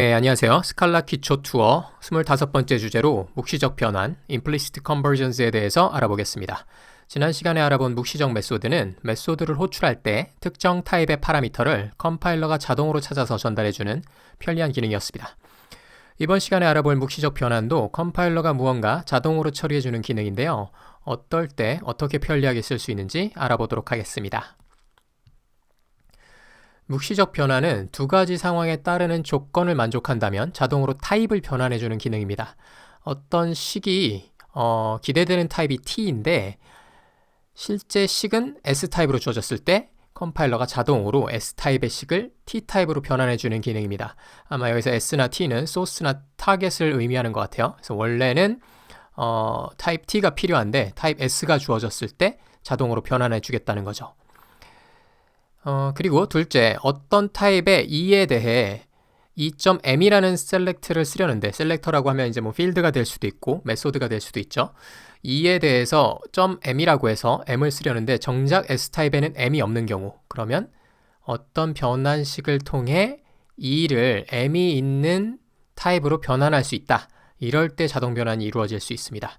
네, 안녕하세요. 스칼라 기초 투어 25번째 주제로 묵시적 변환, implicit conversions에 대해서 알아보겠습니다. 지난 시간에 알아본 묵시적 메소드는 메소드를 호출할 때 특정 타입의 파라미터를 컴파일러가 자동으로 찾아서 전달해주는 편리한 기능이었습니다. 이번 시간에 알아볼 묵시적 변환도 컴파일러가 무언가 자동으로 처리해주는 기능인데요. 어떨 때 어떻게 편리하게 쓸 수 있는지 알아보도록 하겠습니다. 묵시적 변환은 두 가지 상황에 따르는 조건을 만족한다면 자동으로 타입을 변환해주는 기능입니다. 어떤 식이 어, 기대되는 타입이 t인데 실제 식은 s-타입으로 주어졌을 때 컴파일러가 자동으로 s-타입의 식을 t-타입으로 변환해주는 기능입니다. 아마 여기서 s나 t는 소스나 타겟을 의미하는 것 같아요. 그래서 원래는 어, 타입 t가 필요한데 타입 s가 주어졌을 때 자동으로 변환해주겠다는 거죠. 어, 그리고 둘째, 어떤 타입의 e에 대해 e.m이라는 셀렉트를 쓰려는데 셀렉터라고 하면 이제 뭐 필드가 될 수도 있고 메소드가 될 수도 있죠. e에 대해서 .m이라고 해서 m을 쓰려는데 정작 s 타입에는 m이 없는 경우 그러면 어떤 변환식을 통해 e를 m이 있는 타입으로 변환할 수 있다. 이럴 때 자동 변환이 이루어질 수 있습니다.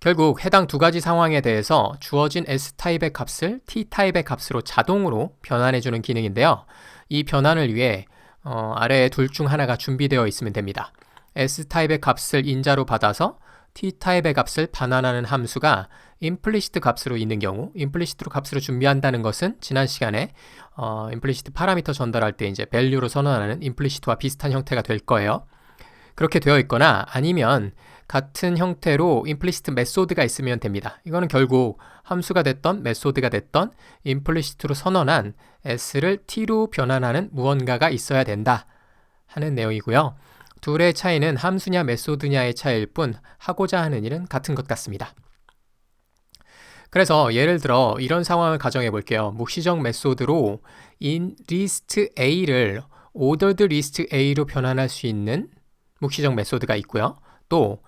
결국 해당 두 가지 상황에 대해서 주어진 S타입의 값을 T타입의 값으로 자동으로 변환해주는 기능인데요. 이 변환을 위해 어, 아래에 둘 중 하나가 준비되어 있으면 됩니다. S타입의 값을 인자로 받아서 T타입의 값을 반환하는 함수가 implicit 값으로 있는 경우, implicit로 값으로 준비한다는 것은 지난 시간에 어, implicit 파라미터 전달할 때 이제 value로 선언하는 implicit와 비슷한 형태가 될 거예요. 그렇게 되어 있거나 아니면 같은 형태로 implicit 메소드가 있으면 됩니다. 이거는 결국 함수가 됐던 메소드가 됐던 implicit로 선언한 s를 t로 변환하는 무언가가 있어야 된다 하는 내용이고요. 둘의 차이는 함수냐 메소드냐의 차이일 뿐 하고자 하는 일은 같은 것 같습니다. 그래서 예를 들어 이런 상황을 가정해 볼게요. 묵시적 메소드로 in list a를 ordered list a로 변환할 수 있는 묵시적 메소드가 있고요. 또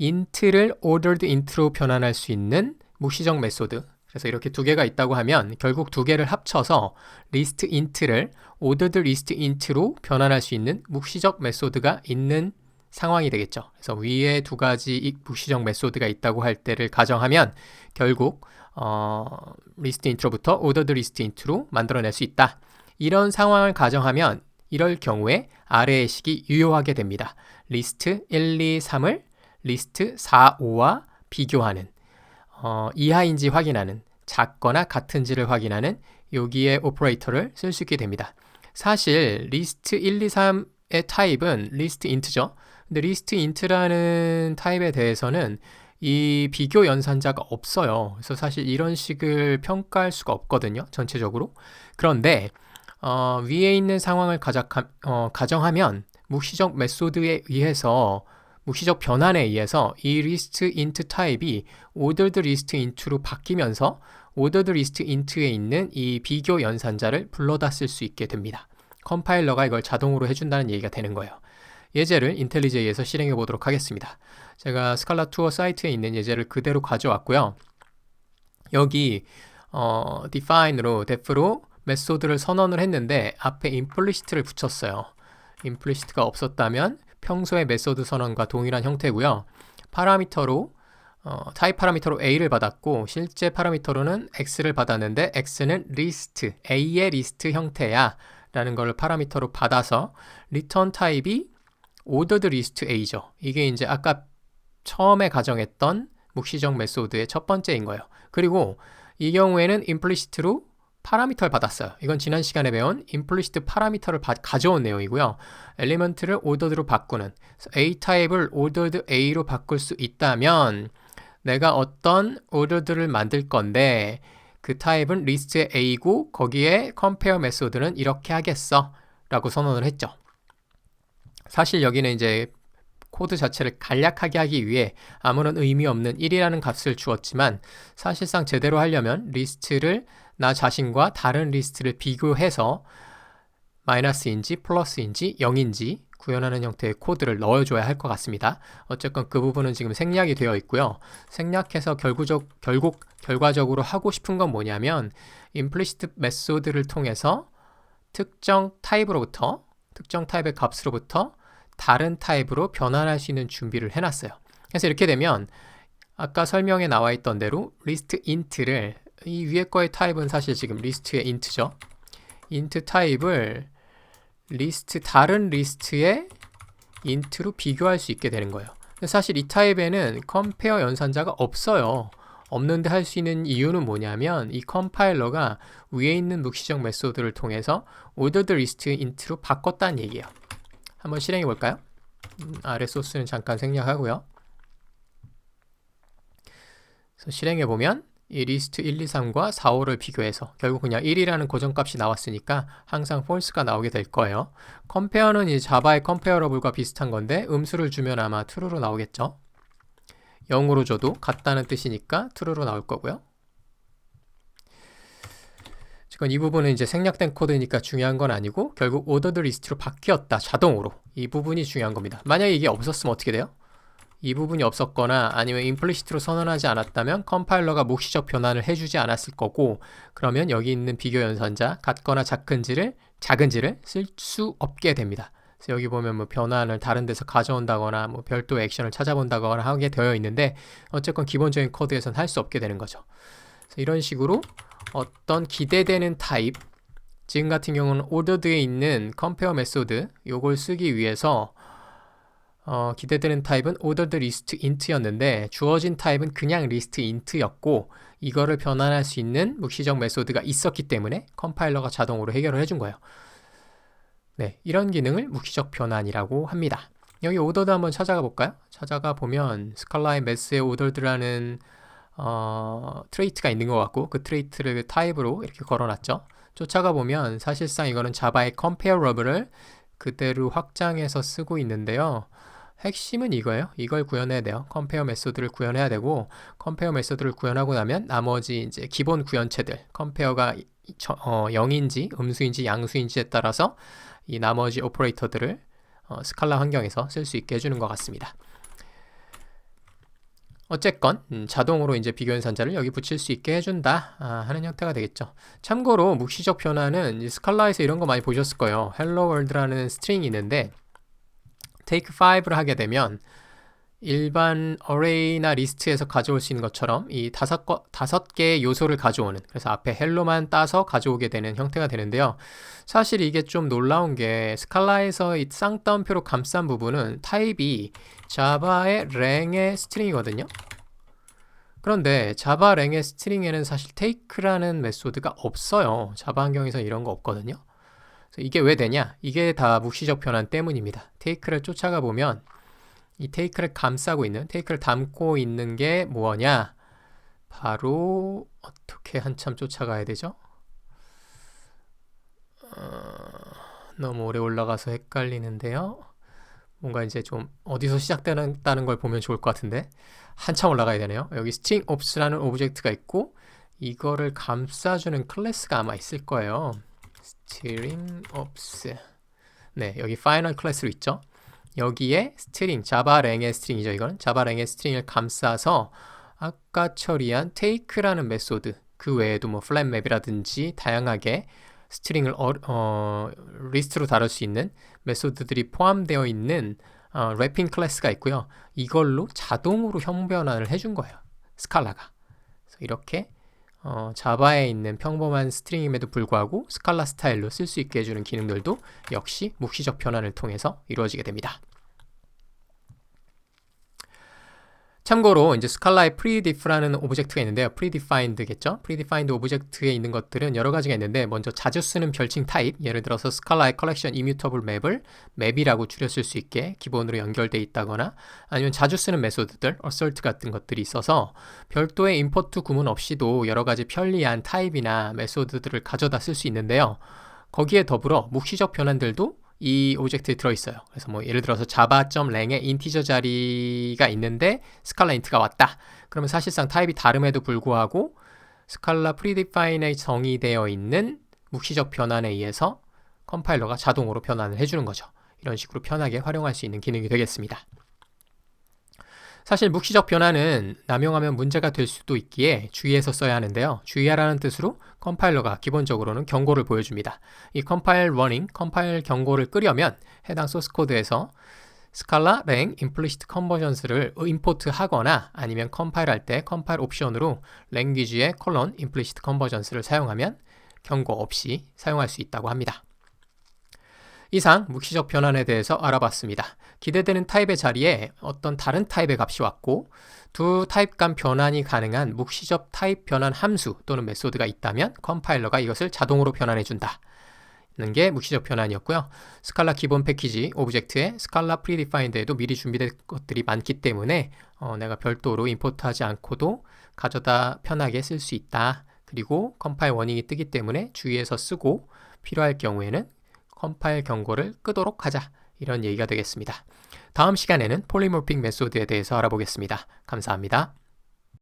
int를 ordered int로 변환할 수 있는 무시적 메소드. 그래서 이렇게 두 개가 있다고 하면 결국 두 개를 합쳐서 list int를 ordered list int로 변환할 수 있는 묵시적 메소드가 있는 상황이 되겠죠. 그래서 위에 두 가지 묵시적 메소드가 있다고 할 때를 가정하면 결국 어, list int로부터 ordered list int로 만들어낼 수 있다. 이런 상황을 가정하면 이럴 경우에 아래의 식이 유효하게 됩니다. 리스트 1, 2, 3을 리스트 4, 5와 비교하는 어, 이하인지 확인하는 작거나 같은지를 확인하는 여기에 오퍼레이터를 쓸 수 있게 됩니다. 사실 리스트 1, 2, 3의 타입은 리스트 인트죠. 근데 리스트 인트라는 타입에 대해서는 이 비교 연산자가 없어요. 그래서 사실 이런 식을 평가할 수가 없거든요. 전체적으로. 그런데 어, 위에 있는 상황을 가작, 어, 가정하면 묵시적 메소드에 의해서 무시적 변환에 의해서 이 리스트 인트 타입이 ordered list int로 바뀌면서 ordered list int에 있는 이 비교 연산자를 불러다 쓸 수 있게 됩니다. 컴파일러가 이걸 자동으로 해준다는 얘기가 되는 거예요. 예제를 인텔리제이에서 실행해 보도록 하겠습니다. 제가 스칼라 투어 사이트에 있는 예제를 그대로 가져왔고요. 여기 어, define로 def로 메소드를 선언을 했는데 앞에 implicit를 붙였어요. implicit가 없었다면 평소의 메소드 선언과 동일한 형태고요. 파라미터로 어, 타입 파라미터로 a를 받았고 실제 파라미터로는 x를 받았는데 x는 리스트, a의 리스트 형태야 라는 걸 파라미터로 받아서 리턴 타입이 ordered list a죠. 이게 이제 아까 처음에 가정했던 묵시적 메소드의 첫 번째인 거예요. 그리고 이 경우에는 implicit로 파라미터를 받았어요. 이건 지난 시간에 배운 implicit 파라미터를 바, 가져온 내용이고요. 엘리먼트를 ordered로 바꾸는 A 타입을 ordered A로 바꿀 수 있다면 내가 어떤 ordered를 만들 건데 그 타입은 리스트의 A고 거기에 compare 메소드는 이렇게 하겠어 라고 선언을 했죠. 사실 여기는 이제 코드 자체를 간략하게 하기 위해 아무런 의미 없는 1이라는 값을 주었지만 사실상 제대로 하려면 리스트를 나 자신과 다른 리스트를 비교해서 마이너스인지 플러스인지 0인지 구현하는 형태의 코드를 넣어줘야 할 것 같습니다. 어쨌건 그 부분은 지금 생략이 되어 있고요. 생략해서 결국적, 결국 결과적으로 하고 싶은 건 뭐냐면 implicit 메소드를 통해서 특정 타입으로부터 특정 타입의 값으로부터 다른 타입으로 변환할 수 있는 준비를 해놨어요. 그래서 이렇게 되면 아까 설명에 나와 있던 대로 리스트 인트를 이 위에 거의 타입은 사실 지금 리스트의 인트죠. 인트 타입을 리스트 다른 리스트의 인트로 비교할 수 있게 되는 거예요. 사실 이 타입에는 컴페어 연산자가 없어요. 없는데 할 수 있는 이유는 뭐냐면 이 컴파일러가 위에 있는 묵시적 메소드를 통해서 ordered list int로 바꿨다는 얘기예요. 한번 실행해 볼까요? 음, 아래 소스는 잠깐 생략하고요. 실행해 보면 이 리스트 1, 2, 3과 4, 5를 비교해서 결국 그냥 1이라는 고정값이 나왔으니까 항상 false가 나오게 될 거예요. 컴페어는 이 자바의 컴페어러블과 비슷한 건데 음수를 주면 아마 true로 나오겠죠. 0으로 줘도 같다는 뜻이니까 true로 나올 거고요. 지금 이 부분은 이제 생략된 코드니까 중요한 건 아니고 결국 ordered list로 바뀌었다 자동으로 이 부분이 중요한 겁니다. 만약에 이게 없었으면 어떻게 돼요? 이 부분이 없었거나 아니면 임플리시트로 선언하지 않았다면 컴파일러가 묵시적 변환을 해주지 않았을 거고 그러면 여기 있는 비교 연산자 같거나 작은지를 작은지를 쓸 수 없게 됩니다. 그래서 여기 보면 뭐 변환을 다른 데서 가져온다거나 뭐 별도 액션을 찾아본다거나 하게 되어 있는데 어쨌건 기본적인 코드에서는 할수 없게 되는 거죠. 이런 식으로 어떤 기대되는 타입 지금 같은 경우는 ordered에 있는 compare 메소드 요걸 쓰기 위해서 어, 기대되는 타입은 ordered list int였는데 주어진 타입은 그냥 list int였고 이거를 변환할 수 있는 묵시적 메소드가 있었기 때문에 컴파일러가 자동으로 해결을 해준 거예요. 네, 이런 기능을 묵시적 변환이라고 합니다. 여기 오더드 한번 찾아가 볼까요? 찾아가 보면 스칼라의 매스의 오더드라는 어, 트레이트가 있는 것 같고 그 트레이트를 타입으로 이렇게 걸어놨죠. 쫓아가 보면 사실상 이거는 자바의 comparable을 그대로 확장해서 쓰고 있는데요. 핵심은 이거예요. 이걸 구현해야 돼요. 컴페어 메소드를 구현해야 되고 컴페어 메소드를 구현하고 나면 나머지 이제 기본 구현체들 컴페어가 어, 0인지 음수인지 양수인지에 따라서 이 나머지 오퍼레이터들을 어, 스칼라 환경에서 쓸 수 있게 해주는 것 같습니다. 어쨌건 음, 자동으로 이제 비교 연산자를 여기 붙일 수 있게 해준다 아, 하는 형태가 되겠죠. 참고로 묵시적 변화는 스칼라에서 이런 거 많이 보셨을 거예요. hello world라는 스트링이 있는데 take 5를 하게 되면 일반 array나 리스트에서 가져올 수 있는 것처럼 이 다섯, 거, 다섯 개의 요소를 가져오는 그래서 앞에 헬로만 따서 가져오게 되는 형태가 되는데요. 사실 이게 좀 놀라운 게 스칼라에서 이 쌍따옴표로 감싼 부분은 타입이 자바의 랭의 스트링이거든요. 그런데 자바 랭의 스트링에는 사실 take라는 메소드가 없어요. 자바 환경에서 이런 거 없거든요. 이게 왜 되냐? 이게 다 묵시적 변환 때문입니다. 테이크를 쫓아가 보면 이 테이크를 감싸고 있는, 테이크를 담고 있는 게 뭐냐? 바로 어떻게 한참 쫓아가야 되죠? 어, 너무 오래 올라가서 헷갈리는데요. 뭔가 이제 좀 어디서 시작되는 걸 보면 좋을 것 같은데 한참 올라가야 되네요. 여기 string ops라는 오브젝트가 있고 이거를 감싸주는 클래스가 아마 있을 거예요. String ops 네 여기 final 클래스로 있죠 여기에 string 자바랭의 string이죠 이건 자바랭의 string을 감싸서 아까 처리한 take라는 메소드 그 외에도 뭐 map이라든지 다양하게 스트링을 어, 어, 리스트로 다룰 수 있는 메소드들이 포함되어 있는 어, 랩핑 클래스가 있고요. 이걸로 자동으로 형변환을 해준 거예요. 스칼라가. 이렇게 어, 자바에 있는 평범한 스트링임에도 불구하고 스칼라 스타일로 쓸 수 있게 해주는 기능들도 역시 묵시적 변환을 통해서 이루어지게 됩니다. 참고로 이제 스칼라의 preDif라는 오브젝트가 있는데요. predefined겠죠? predefined 오브젝트에 있는 것들은 여러 가지가 있는데 먼저 자주 쓰는 별칭 타입, 예를 들어서 스칼라의 collection immutable map을 map이라고 줄였을 수 있게 기본으로 연결돼 있다거나 아니면 자주 쓰는 메소드들, assert 같은 것들이 있어서 별도의 임포트 구문 없이도 여러 가지 편리한 타입이나 메소드들을 가져다 쓸 수 있는데요. 거기에 더불어 묵시적 변환들도 이 오브젝트에 들어있어요. 그래서 뭐 예를 들어서 java.lang에 인티저 자리가 있는데 스칼라 인트가 왔다. 그러면 사실상 타입이 다름에도 불구하고 스칼라 predefine에 정의되어 있는 묵시적 변환에 의해서 컴파일러가 자동으로 변환을 해주는 거죠. 이런 식으로 편하게 활용할 수 있는 기능이 되겠습니다. 사실 묵시적 변화는 남용하면 문제가 될 수도 있기에 주의해서 써야 하는데요. 주의하라는 뜻으로 컴파일러가 기본적으로는 경고를 보여줍니다. 이 컴파일 워닝, 컴파일 경고를 끄려면 해당 소스 코드에서 스칼라 랭 임플리시트 컨버전스를 임포트 하거나 아니면 컴파일할 때 컴파일 옵션으로 랭귀지의 콜론 임플리시트 컨버전스를 사용하면 경고 없이 사용할 수 있다고 합니다. 이상 묵시적 변환에 대해서 알아봤습니다. 기대되는 타입의 자리에 어떤 다른 타입의 값이 왔고 두 타입 간 변환이 가능한 묵시적 타입 변환 함수 또는 메소드가 있다면 컴파일러가 이것을 자동으로 변환해 준다. 게 묵시적 변환이었고요. 스칼라 기본 패키지 오브젝트에 스칼라 프리디파인드에도 미리 준비된 것들이 많기 때문에 어, 내가 별도로 임포트하지 않고도 가져다 편하게 쓸 수 있다. 그리고 컴파일 워닝이 뜨기 때문에 주의해서 쓰고 필요할 경우에는 컴파일 경고를 끄도록 하자. 이런 얘기가 되겠습니다. 다음 시간에는 폴리모픽 메소드에 대해서 알아보겠습니다. 감사합니다.